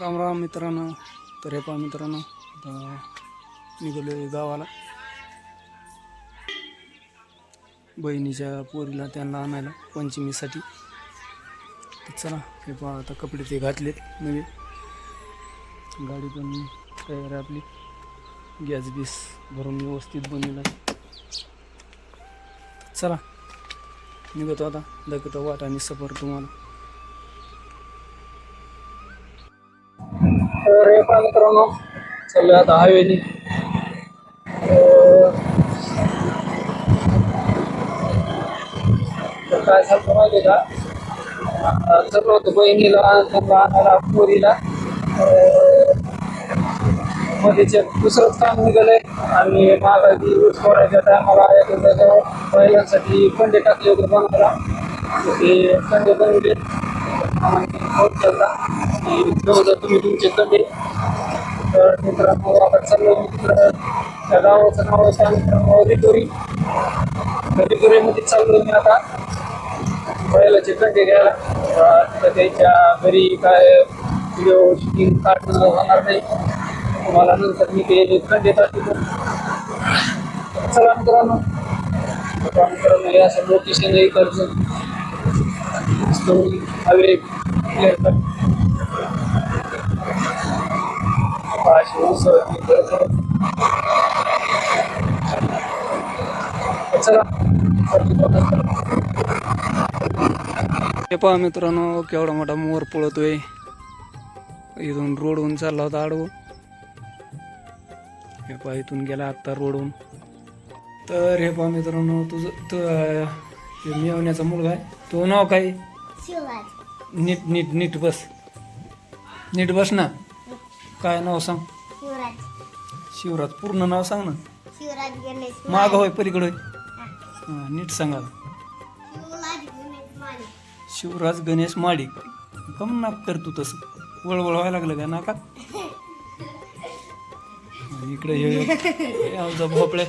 राम राम मित्रांनो तर हे पहा मित्रांनो आता निघालो आहे गावाला. बहिणीच्या पोरीला त्यांना आणायला पंचमीसाठी. तर चला हे पहा आता कपडे ते घातलेत नवीन गाडी पण तयार आहे आपली. गॅस बीस भरून व्यवस्थित बनलेला चला निघतो आता. दाखवतो वाट आणि सफर तुम्हाला. तर मित्रांनो चाललं आता हायवेने तर काय झालं माहिती का? अं, चाललो होतो बहिणीला त्यांना आणायला पोरीला. अं, दुसरंच काम निघालंय. आणि मागाची ऊस करायच्या टायमाला एका जागेवर महिलांसाठी कंडे टाकले होते बनवायला तर ते कंडे बनवले. आणि बहुत चालला की तुम्ही तुमचे कंडे तर मित्रांनो आपण चाललो मित्र त्या गावाचं नाव आहे मित्रांनो रिटोरी तर चाललो मी आता. बैलाचे कंटे घ्यायला. तर त्यांच्या घरी काय व्हिडिओ शूटिंग काढणं होणार नाही. तुम्हाला नंतर मी ते कंटे दाखवतो. चला मित्रांनो. आता मित्रांनो हे असं लोकेशन आहे कर्ज हवे क्लिअर कट अशी उसळ इकडचं. चला हे पहा मित्रांनो केवढा मोठा मोर पळतोय. इथून रोडहून चालला होता आडवं. हे पहा इथून गेला आत्ता रोडहून तर हे पहा मित्रांनो तुझं मिळवण्याचा मुलगा आहे. तो नाव काय? नीट नीट नीट बस. नीट बस ना. काय नाव सांग? शिवराज पूर्ण नाव सांग ना. शिवराज गणेश माग होय पलीकडे होय. हां. नीट सांगा. शिवराज गणेश माने. शिवराज गणेश माडिक कम नाक कर तू तसं. वळवळ व्हायला लागलं का नाका? आणि इकडे हे हे आमचा भोपळे.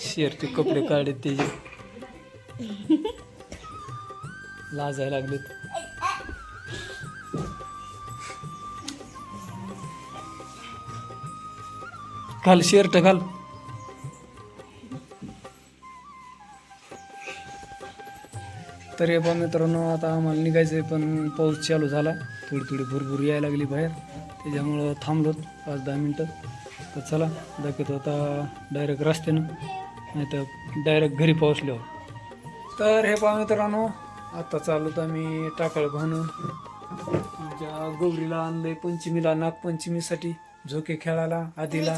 शेरचे कपडे काढत त्याचे. लाजायला लागलेत. घाल शर्ट घाल. तर हे मित्रांनो आता आम्हाला निघायचं आहे पण पाऊस चालू झाला. थोडी थोडी भरभर यायला लागली बाहेर. त्याच्यामुळं थांबलो पाच दहा मिनटं. तर चला दाखवतो आता डायरेक्ट रस्त्यानं. नाही तर डायरेक्ट घरी पोहोचल्यावर. तर हे पहा मित्रांनो आता चालू तर आम्ही टाकळ भावनं ज्या गौरीला आणलंय पंचमीला नागपंचमीसाठी झोके खेळायला आधीला.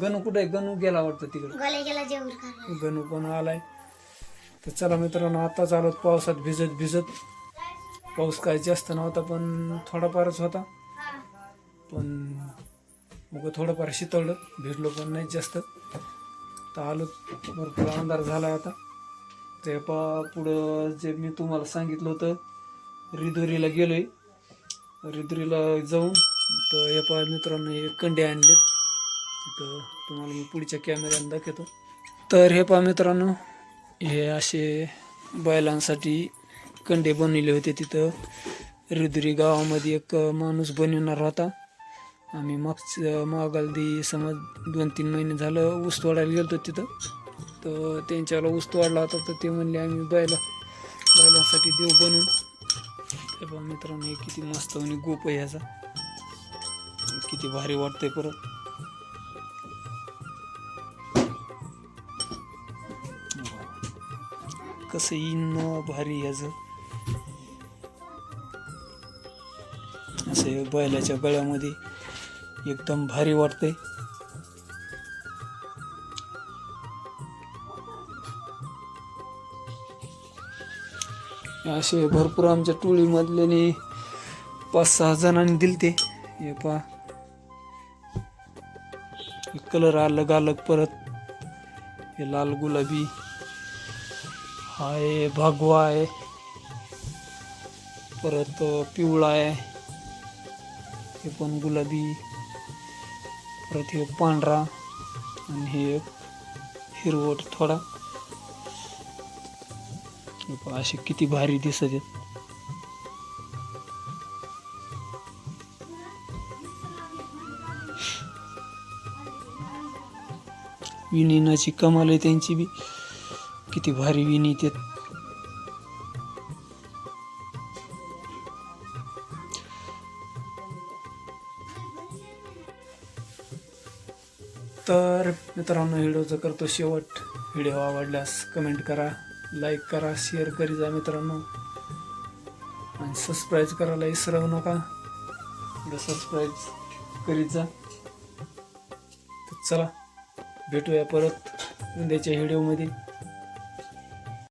गणू कुठे गणू गेला वाटतं तिकडे. गोले गेला जेवण करा गणू पण आलाय. तर चला मित्रांनो आता चालत पावसात भिजत भिजत. पाऊस काय जास्त नव्हता पण थोडाफारच होता. पण मग थोडंफार शितळलं. भिजलो पण नाही जास्त. तर आलो भरपूर अंधार झाला आता. ते पा पुढं जे मी तुम्हाला सांगितलं होतं रिदोरीला गेलोय. रिदोरीला जाऊन तर हे पा मित्रांनो हे कंडे आणलेत. तिथं तुम्हाला मी पुढच्या कॅमेऱ्यानं दाखवतो. तर हे पहा मित्रांनो हे असे बैलांसाठी कंडे बनवले होते तिथं. रुद्री गावामध्ये एक माणूस बनवणार होता. आम्ही मागचं मागालदी समज दोन तीन महिने झालं ऊस तोडायला गेलो तिथं. तर त्यांच्याला ऊस तोडला होता तर ते म्हणले आम्ही बैला बैलांसाठी देव बनवून हे पहा मित्रांनो हे किती मस्त आणि गोप आहे ह्याचा किती भारी वाटतंय परत. कसं येईन भारी ह्याचं. असं बैलाच्या गळ्यामध्ये एकदम भारी वाटते असे भरपूर आमच्या टोळीमधल्याने पाच सहा जणांनी दिलते. हे पा कलर अलग अलग परत. हे लाल गुलाबी. हा आहे भागवा आहे. परत पिवळा आहे. हे पण गुलाबी. परत हे पांढरा आणि हे हिरवट थोडा. असे किती भारी दिसत आहेत. विनिनाची कमाल आहे त्यांची बी. किती भारी विणी ते तर मित्रांनो व्हिडिओचा करतो शेवट. व्हिडिओ आवडल्यास कमेंट करा लाईक करा शेअर करी जा मित्रांनो. आणि सबस्क्राईब करायला विसरू नका. सबस्क्राईब करीत जा. तर चला भेटूया परत उद्याच्या व्हिडिओमध्ये